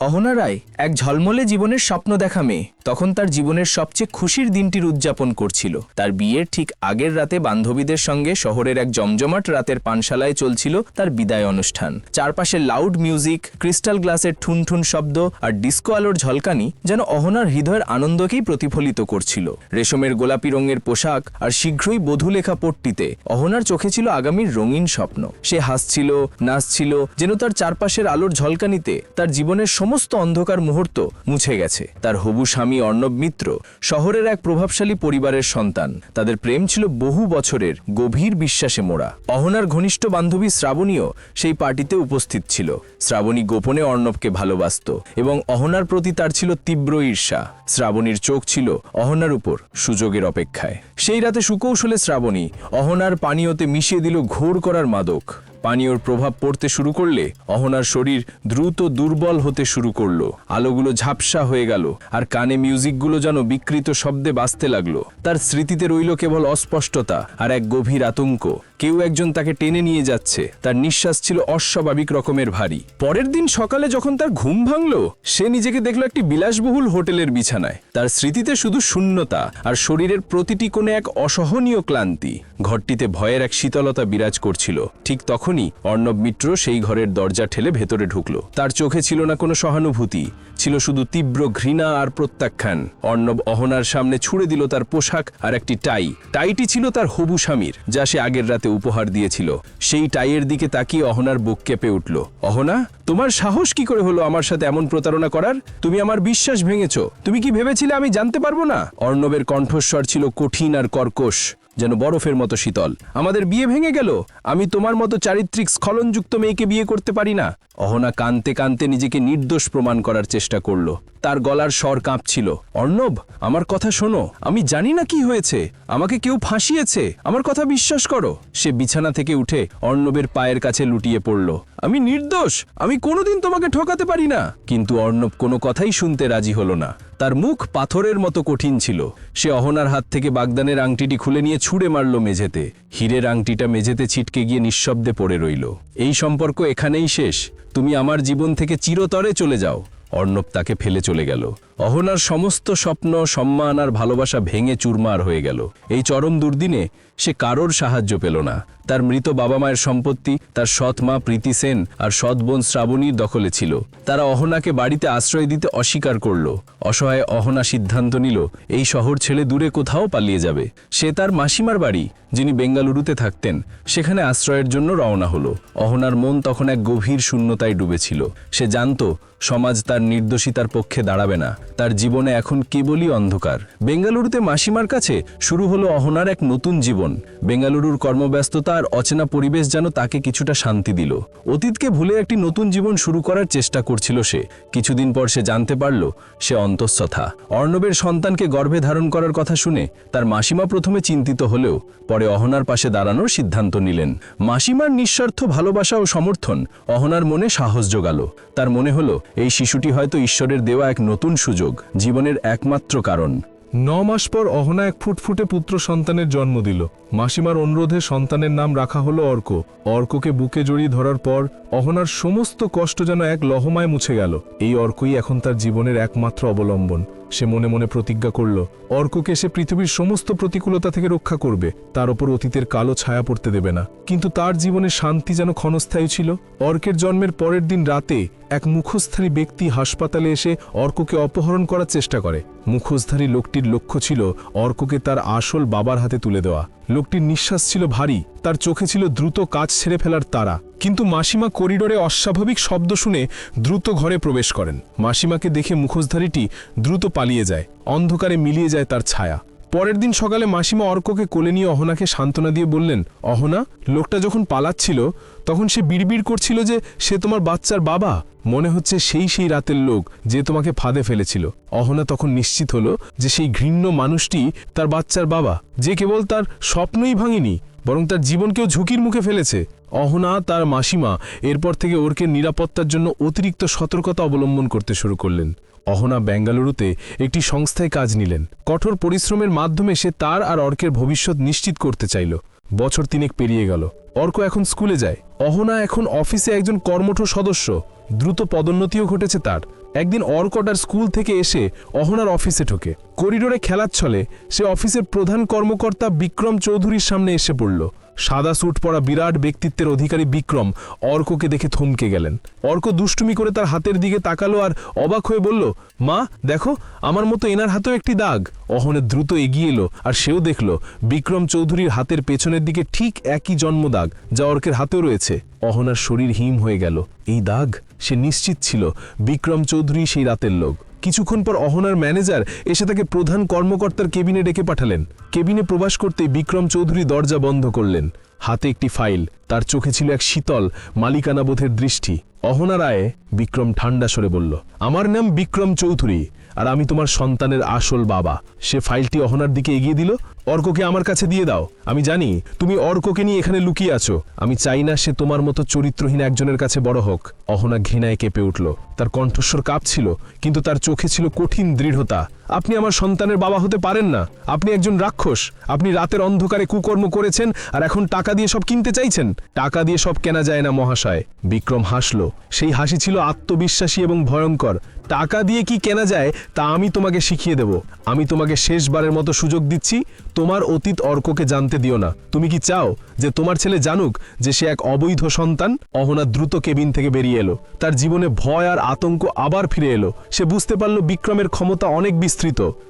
অহনা রায় এক ঝলমলে জীবনের স্বপ্ন দেখা মেয়ে। তখন তার জীবনের সবচেয়ে খুশির দিনটির উদযাপন করছিল। তার বিয়ের ঠিক আগের রাতে বান্ধবীদের সঙ্গে শহরের এক জমজমাট রাতের পানশালায় চলছিল তার বিদায় অনুষ্ঠান। চারপাশে লাউড মিউজিক ক্রিস্টাল গ্লাসের ঠুনঠুন শব্দ আর ডিস্কো আলোর ঝলকানি যেন অহনার হৃদয়ের আনন্দকেই প্রতিফলিত করছিল। রেশমের গোলাপি রঙের পোশাক আর শীঘ্রই বধূ লেখা পট্টিতে অহনার চোখে ছিল আগামীর রঙিন স্বপ্ন। সে হাসছিল, নাচছিল, যেন তার চারপাশের আলোর ঝলকানিতে তার জীবনের সমস্ত অন্ধকার মুহূর্ত মুছে গেছে। তার হবু স্বামী অর্ণব মিত্র শহরের এক প্রভাবশালী পরিবারের সন্তান। তাদের প্রেম ছিল বহু বছরের, গভীর বিশ্বাসে মোড়া। অহনার ঘনিষ্ঠ বান্ধবী শ্রাবণীও সেই পার্টিতে উপস্থিত ছিল। শ্রাবণী গোপনে অর্ণবকে ভালোবাসত এবং অহনার প্রতি তার ছিল তীব্র ঈর্ষা। শ্রাবণীর চোখ ছিল অহনার উপর, সুযোগের অপেক্ষায়। সেই রাতে সুকৌশলে শ্রাবণী অহনার পানীয়তে মিশিয়ে দিল ঘোর করার মাদক। পানীয়র প্রভাব পড়তে শুরু করলে অহনার শরীর দ্রুত দুর্বল হতে শুরু করল। আলোগুলো ঝাপসা হয়ে গেল, আর কানে মিউজিকগুলো যেন বিকৃত শব্দে বাঁচতে লাগল। তার স্মৃতিতে রইল কেবল অস্পষ্টতা আর এক গভীর আতঙ্ক। কেউ একজন তাকে টেনে নিয়ে যাচ্ছে। তার নিঃশ্বাস ছিল অস্বাভাবিক রকমের ভারী। পরের দিন সকালে যখন তার ঘুম ভাঙল, সে নিজেকে দেখল একটি বিলাসবহুল হোটেলের বিছানায়। তার স্মৃতিতে শুধু শূন্যতা আর শরীরের প্রতিটি কোণে এক অসহনীয় ক্লান্তি। ঘরটিতে ভয়ের এক শীতলতা বিরাজ করছিল। ঠিক তখনই অর্ণব মিত্র সেই ঘরের দরজা ঠেলে ভেতরে ঢুকল। তার চোখে ছিল না কোনো সহানুভূতি, ছিল শুধু তীব্র ঘৃণা আর প্রত্যাখ্যান। অর্ণব অহনার সামনে ছুড়ে দিল তার পোশাক আর একটি টাই। টাইটি ছিল তার হবু স্বামীর, যা সে আগের রাতে উপহার দিয়েছিল। সেই টাইয়ের দিকে তাকিয়ে অহনার বুক কেঁপে উঠল। অহনা, তোমার সাহস কি করে হলো আমার সাথে এমন প্রতারণা করার? তুমি আমার বিশ্বাস ভেঙেছ। তুমি কি ভেবেছিলে আমি জানতে পারব না? অর্ণবের কণ্ঠস্বর ছিল কঠিন আর কর্কশ। যেন বরফের মতো শীতল। আমাদের বিয়ে ভেঙে গেল। আমি তোমার মতো চারিত্রিক স্খলনযুক্ত মেয়েকে বিয়ে করতে পারি না। অহনা কানতে কানতে নিজেকে নির্দোষ প্রমাণ করার চেষ্টা করল। তার গলার স্বর কাঁপছিল। অর্ণব, আমার কথা শোনো। আমি জানি না কি হয়েছে। আমাকে কেউ ফাঁসিয়েছে। আমার কথা বিশ্বাস করো। সে বিছানা থেকে উঠে অর্ণবের পায়ের কাছে লুটিয়ে পড়ল। আমি নির্দোষ। আমি কোনোদিন তোমাকে ঠকাতে পারি না। কিন্তু অর্ণব কোনো কথাই শুনতে রাজি হলো না। তার মুখ পাথরের মতো কঠিন ছিল। সে অহনার হাত থেকে বাগদানের আংটিটি খুলে নিয়ে ছুঁড়ে মারল মেঝেতে। হীরের আংটিটা মেঝেতে ছিটকে গিয়ে নিঃশব্দে পড়ে রইল। এই সম্পর্ক এখানেই শেষ। তুমি আমার জীবন থেকে চিরতরে চলে যাও। অর্ণব তাকে ফেলে চলে গেল। অহনার সমস্ত স্বপ্ন, সম্মান আর ভালোবাসা ভেঙে চুরমার হয়ে গেল। এই চরম দুর্দিনে সে কারোর সাহায্য পেল না। তার মৃত বাবা মায়ের সম্পত্তি, তার সৎ মা প্রীতি সেন আর সৎ বোন শ্রাবণীর দখলে ছিল। তারা অহনাকে বাড়িতে আশ্রয় দিতে অস্বীকার করল। অসহায় অহনা সিদ্ধান্ত নিল, এই শহর ছেড়ে দূরে কোথাও পালিয়ে যাবে। সে তার মাসিমার বাড়ি, যিনি বেঙ্গালুরুতে থাকতেন, সেখানে আশ্রয়ের জন্য রওনা হলো। অহনার মন তখন এক গভীর শূন্যতায় ডুবেছিল। সে জানত, সমাজ তার নির্দোষিতার পক্ষে দাঁড়াবে না। তার জীবনে এখন কেবলই অন্ধকার। বেঙ্গালুরুতে মাসিমার কাছে শুরু হলো অহনার এক নতুন জীবন। বেঙ্গালুরুর কর্মব্যস্ততা আর অচেনা পরিবেশ যেন তাকে কিছুটা শান্তি দিল। অতীতকে ভুলে একটি নতুন জীবন শুরু করার চেষ্টা করছিল সে। কিছুদিন পর সে জানতে পারল, সে অন্তঃস্থা অর্ণবের সন্তানকে গর্ভে ধারণ করার কথা শুনে তার মাসিমা প্রথমে চিন্তিত হলেও পরে অহনার পাশে দাঁড়ানোর সিদ্ধান্ত নিলেন। মাসিমার নিঃস্বার্থ ভালোবাসা ও সমর্থন অহনার মনে সাহস জোগাল। তার মনে হলো, এই শিশুটি হয়তো ঈশ্বরের দেওয়া এক নতুন সুযোগ। জীবনের একমাত্র কারণ। ন মাস পর অহনা এক ফুটফুটে পুত্র সন্তানের জন্ম দিল। মাসিমার অনুরোধে সন্তানের নাম রাখা হলো অর্ক। অর্ককে বুকে জড়িয়ে ধরার পর অহনার সমস্ত কষ্ট যেন এক লহমায় মুছে গেল। এই অর্কই এখন তার জীবনের একমাত্র অবলম্বন। সে মনে মনে প্রতিজ্ঞা করল, অর্ককে সে পৃথিবীর সমস্ত প্রতিকূলতা থেকে রক্ষা করবে, তার ওপর অতীতের কালো ছায়া পড়তে দেবে না। কিন্তু তার জীবনে শান্তি যেন ক্ষণস্থায়ী ছিল। অর্কের জন্মের পরের দিন রাতে এক মুখোশধারী ব্যক্তি হাসপাতালে এসে অর্ককে অপহরণ করার চেষ্টা করে। মুখোশধারী লোকটির লক্ষ্য ছিল অর্ককে তার আসল বাবার হাতে তুলে দেওয়া। লোকটির নিঃশ্বাস ছিল ভারী, তার চোখে ছিল দ্রুত কাজ ছেড়ে ফেলার তারা। কিন্তু মাসিমা করিডোরে অস্বাভাবিক শব্দ শুনে দ্রুত ঘরে প্রবেশ করেন। মাসিমাকে দেখে মুখোশধারীটি দ্রুত পালিয়ে যায়, অন্ধকারে মিলিয়ে যায় তার ছায়া। পরের দিন সকালে মাসিমা অর্ককে কোলে নিয়ে অহনাকে সান্ত্বনা দিয়ে বললেন, অহনা, লোকটা যখন পালাচ্ছিল, তখন সে বিড়বিড় করছিল যে সে তোমার বাচ্চার বাবা? মনে হচ্ছে সেই সেই রাতের লোক যে তোমাকে ফাঁদে ফেলেছিল। অহনা তখন নিশ্চিত হলো যে সেই ঘৃণ্য মানুষটি তার বাচ্চার বাবা, যে কেবল তার স্বপ্নই ভাঙেনি, বরং তার জীবনকেও ঝুঁকির মুখে ফেলেছে। অহনা তার মাসিমা এরপর থেকে ওরকে নিরাপত্তার জন্য অতিরিক্ত সতর্কতা অবলম্বন করতে শুরু করলেন। অহনা বেঙ্গালুরুতে একটি সংস্থায় কাজ নিলেন। কঠোর পরিশ্রমের মাধ্যমে সে তার আর অর্কের ভবিষ্যৎ নিশ্চিত করতে চাইল। বছর তিনেক পেরিয়ে গেল। অর্ক এখন স্কুলে যায়। অহনা এখন অফিসে একজন কর্মঠ সদস্য। দ্রুত পদোন্নতিও ঘটেছে তার। একদিন অর্কটার স্কুল থেকে এসে অহনার অফিসে ঢোকে। করিডোরে খেলার ছলে সে অফিসের প্রধান কর্মকর্তা বিক্রম চৌধুরীর সামনে এসে পড়ল। সাদা স্যুট পরা বিরাট ব্যক্তিত্বের অধিকারী বিক্রম অর্ককে দেখে থমকে গেলেন। অর্ক দুষ্টুমি করে তার হাতের দিকে তাকালো আর অবাক হয়ে বলল, মা, দেখো, আমার মতো এনার হাতেও একটি দাগ। অহনে দ্রুত এগিয়ে এলো আর সেও দেখল, বিক্রম চৌধুরীর হাতের পেছনের দিকে ঠিক একই জন্ম দাগ যা অর্কের হাতেও রয়েছে। অহনার শরীর হিম হয়ে গেল। এই দাগ? সে নিশ্চিত ছিল। বিক্রম চৌধুরী সেই রাতের লোক। কিছুক্ষণ পর অহনার ম্যানেজার এসে তাকে প্রধান কর্মকর্তার কেবিনে ডেকে পাঠালেন। কেবিনে প্রবাস করতে বিক্রম চৌধুরী দরজা বন্ধ করলেন। হাতে একটি ফাইল, তার চোখে ছিল এক শীতল, মালিকানাবোধের দৃষ্টি। অহনা রায়ে বিক্রম ঠান্ডা সরে বলল, আমার নাম বিক্রম চৌধুরী। আর আমি তোমার সন্তানের আসল বাবা। সে ফাইলটি অহনার দিকে এগিয়ে দিল। অর্ককে আমার কাছে দিয়ে দাও। আমি জানি তুমি অর্ককে নিয়ে এখানে লুকিয়ে আছো। আমি চাই না সে তোমার মতো চরিত্রহীন একজনের কাছে বড় হোক। অহনা ঘৃণায় কেঁপে উঠল। তার কণ্ঠস্বর কাঁপছিল, কিন্তু তার চোখে ছিল কঠিন দৃঢ়তা। আপনি আমার সন্তানের বাবা হতে পারেন না। আপনি একজন রাক্ষস। আপনি রাতের অন্ধকারে কুকর্ম করেছেন আর এখন টাকা দিয়ে সব কিনতে চাইছেন। টাকা দিয়ে সব কেনা যায় না, মহাশয়। বিক্রম হাসল। সেই হাসি ছিল আত্মবিশ্বাসী এবং ভয়ঙ্কর। টাকা দিয়ে কি কেনা যায়, তা আমি তোমাকে শিখিয়ে দেব। আমি তোমাকে শেষবারের মতো সুযোগ দিচ্ছি। তোমার অতীত অর্ককে জানতে দিও না। তুমি কি চাও যে তোমার ছেলে জানুক যে সে এক অবৈধ সন্তান? অহনা দ্রুত কেবিন থেকে বেরিয়ে এলো। তার জীবনে ভয় আর আতঙ্ক আবার ফিরে এলো। সে বুঝতে পারল বিক্রমের ক্ষমতা অনেক বিস্তৃত।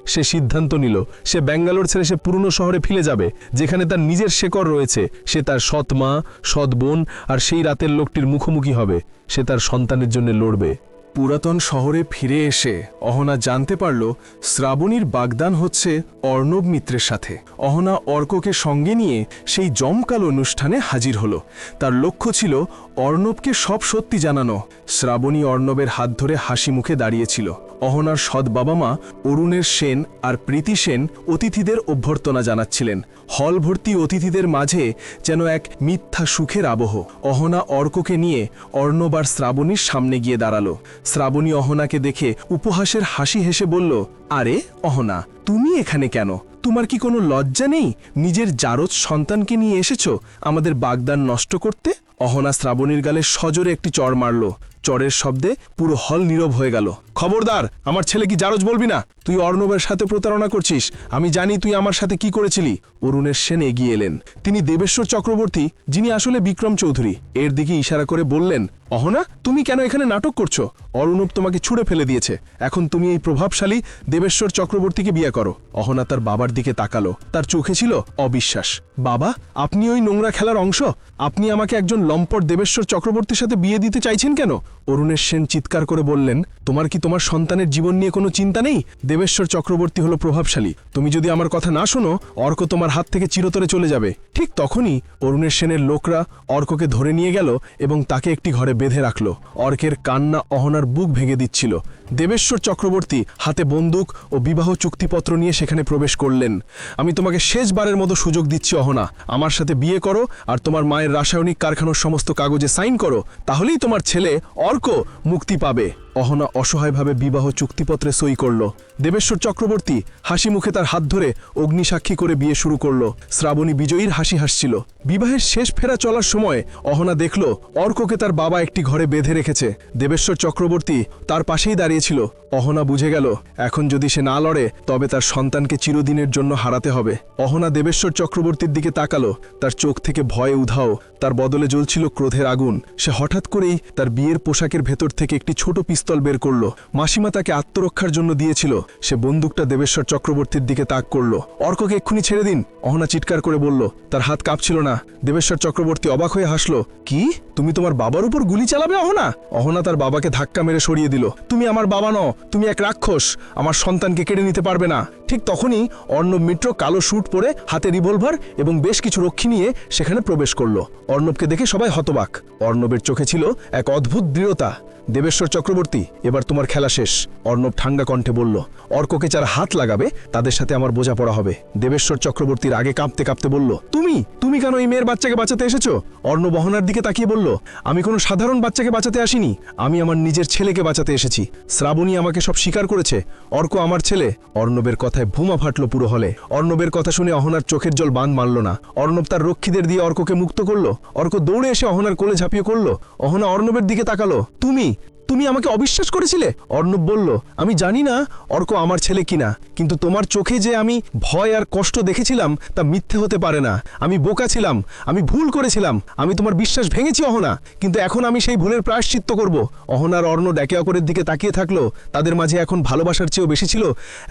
সে সিদ্ধান্ত নিল, সে ব্যাঙ্গালোর ছেড়ে সে পুরনো শহরে ফিরে যাবে, যেখানে তার নিজের শেকড় রয়েছে। সে তার সৎ মা, সৎ বোন আর সেই রাতের লোকটির মুখোমুখি হবে। সে তার সন্তানের জন্য লড়বে। পুরাতন শহরে ফিরে এসে অহনা জানতে পারল, শ্রাবণীর বাগদান হচ্ছে অর্ণব মিত্রের সাথে। অহনা অর্ককে সঙ্গে নিয়ে সেই জমকাল অনুষ্ঠানে হাজির হলো। তার লক্ষ্য ছিল অর্ণবকে সব সত্যি জানানো। শ্রাবণী অর্ণবের হাত ধরে হাসি মুখে দাঁড়িয়েছিল। অহনার সৎ বাবা মা অরুণের সেন আর প্রীতি সেন অতিথিদের অভ্যর্থনা জানাচ্ছিলেন। হল ভর্তি অতিথিদের মাঝে যেন এক মিথ্যা সুখের আবহ। অহনা অর্ককে নিয়ে অর্ণব আর শ্রাবণীর সামনে গিয়ে দাঁড়াল। শ্রাবণী অহনাকে দেখে উপহাসের হাসি হেসে বলল, আরে, অহনা, তুমি এখানে কেন? তোমার কি কোনো লজ্জা নেই? নিজের জারজ সন্তানকে নিয়ে এসেছ? আমাদের বাগদান নষ্ট করতে অহনা শ্রাবণীর গালে সজোরে একটি চড় মারল। চরের শব্দে পুরো হল নীরব হয়ে গেল। খবরদার, আমার ছেলে কি জারজ বলবি না? তুই অর্ণবের সাথে প্রতারণা করছিস। আমি জানি তুই আমার সাথে কি করেছিলি। অরুণের সেন এগিয়ে এলেন। তিনি দেবেশ্বর চক্রবর্তী, যিনি আসলে বিক্রম চৌধুরী। এর দিকে ইশারা করে বললেন, অহনা, তুমি কেন এখানে নাটক করছ? অরুণব তোমাকে ছুঁড়ে ফেলে দিয়েছে। এখন তুমি এই প্রভাবশালী দেবেশ্বর চক্রবর্তীকে বিয়ে করো। অহনা তার বাবার দিকে তাকালো। তার চোখে ছিল অবিশ্বাস। বাবা, আপনি ওই নোংরা খেলার অংশ? আপনি আমাকে একজন লম্পট দেবেশ্বর চক্রবর্তীর সাথে বিয়ে দিতে চাইছেন কেন? অরুণের সেন চিৎকার করে বললেন, তোমার কি তোমার সন্তানের জীবন নিয়ে কোনো চিন্তা নেই? দেবেশ্বর চক্রবর্তী হলো প্রভাবশালী। তুমি যদি আমার কথা না শোনো, অর্ক তোমার হাত থেকে চিরতরে চলে যাবে। ঠিক তখনই অরুণের সেনের লোকরা অর্ককে ধরে নিয়ে গেল এবং তাকে একটি ঘরে বেঁধে রাখল। অর্কের কান্না অহনার বুক ভেঙে দিচ্ছিল। দেবেশ্বর চক্রবর্তী হাতে বন্দুক ও বিবাহ চুক্তিপত্র নিয়ে সেখানে প্রবেশ করলেন। আমি তোমাকে শেষবারের মতো সুযোগ দিচ্ছি, অহনা। আমার সাথে বিয়ে করো আর তোমার মায়ের রাসায়নিক কারখানার সমস্ত কাগজে সাইন করো, তাহলেই তোমার ছেলে অর্ক মুক্তি পাবে। অহনা অসহায়ভাবে বিবাহ চুক্তিপত্রে সই করল। দেবেশ্বর চক্রবর্তী হাসি মুখে তার হাত ধরে অগ্নিসাক্ষী করে বিয়ে শুরু করল। শ্রাবণী বিজয়ীর হাসি হাসছিল। বিবাহের শেষ ফেরা চলার সময় অহনা দেখল, অর্ককে তার বাবা একটি ঘরে বেঁধে রেখেছে। দেবেশ্বর চক্রবর্তী তার পাশেই দাঁড়িয়েছিল অহনা বুঝে গেল, এখন যদি সে না লড়ে, তবে তার সন্তানকে চিরদিনের জন্য হারাতে হবে। অহনা দেবেশ্বর চক্রবর্তীর দিকে তাকালো, তার চোখ থেকে ভয়ে উধাও, তার বদলে জ্বলছিল ক্রোধের আগুন। সে হঠাৎ করেই তার বিয়ের পোশাকের ভেতর থেকে একটি ছোট পিস্তল বের করল। মাসিমা তাকে আত্মরক্ষার জন্য দিয়েছিল। সে বন্দুকটা দেবেশ্বর চক্রবর্তীর দিকে তাক করল। অর্ককে এক্ষুনি ছেড়ে দিন, অহনা চিৎকার করে বলল, তার হাত কাঁপছিল না। দেবেশ্বর চক্রবর্তী অবাক হয়ে হাসলো, কি? তুমি তোমার বাবার উপর গুলি চালাবে অহনা? অহনা তার বাবাকে ধাক্কা মেরে সরিয়ে দিল, তুমি আমার বাবা নও তুমি এক রাক্ষস আমার সন্তানকে কেড়ে নিতে পারবে না। ঠিক তখনই অর্ণব মিত্র কালো স্যুট পরে হাতে রিভলভার এবং বেশ কিছু রক্ষী নিয়ে সেখানে প্রবেশ করল। অর্ণবকে দেখে সবাই হতবাক। অর্ণবের চোখে ছিল এক অদ্ভুত দৃঢ়তা। দেবেশ্বর চক্রবর্তী, এবার তোমার খেলা শেষ। অর্ণব ঠান্ডা কণ্ঠে বলল, অর্ককে যারা হাত লাগাবে, তাদের সাথে আমার বোঝাপড়া হবে। দেবেশ্বর চক্রবর্তীর আগে কাঁপতে কাঁপতে বলল, তুমি? তুমি কেন এই মেয়ের বাচ্চাকে বাঁচাতে এসেছ? অর্ণব অহনার দিকে তাকিয়ে বলল, আমি কোনো সাধারণ বাচ্চাকে বাঁচাতে আসিনি। আমি আমার নিজের ছেলেকে বাঁচাতে এসেছি। শ্রাবণী আমাকে সব স্বীকার করেছে। অর্ক আমার ছেলে। অর্ণবের কথায় ভুমা ফাটল পুরো হলে। অর্ণবের কথা শুনে অহনার চোখের জল বাঁধ মারল না। অর্ণব তার রক্ষীদের দিয়ে অর্ককে মুক্ত করল। অর্ক দৌড়ে এসে অহনার কোলে ঝাঁপিয়ে করল অহনা অর্ণবের দিকে তাকালো। তুমি? তুমি আমাকে অবিশ্বাস করেছিলে? অর্ণব বলল, আমি জানি না অর্ক আমার ছেলে কিনা, কিন্তু তোমার চোখে যে আমি ভয় আর কষ্ট দেখেছিলাম, তা মিথ্যে হতে পারে না। আমি বোকা ছিলাম, আমি ভুল করেছিলাম, আমি তোমার বিশ্বাস ভেঙেছি, অহনা। কিন্তু এখন আমি সেই ভুলের প্রায়শ্চিত্ত করব। অহনার অর্ণ একে অপরের দিকে তাকিয়ে থাকল, তাদের মাঝে এখন ভালোবাসার চেয়েও বেশি ছিল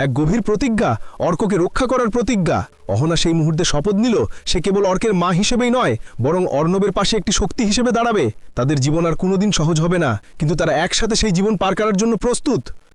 এক গভীর প্রতিজ্ঞা, অর্ককে রক্ষা করার প্রতিজ্ঞা। অহনা সেই মুহূর্তে শপথ নিল, সে কেবল অর্কের মা হিসেবেই নয়, বরং অর্ণবের পাশে একটি শক্তি হিসেবে দাঁড়াবে। তাদের জীবন আর কোনোদিন সহজ হবে না, কিন্তু তারা একসাথে সেই জীবন পার করার জন্য প্রস্তুত?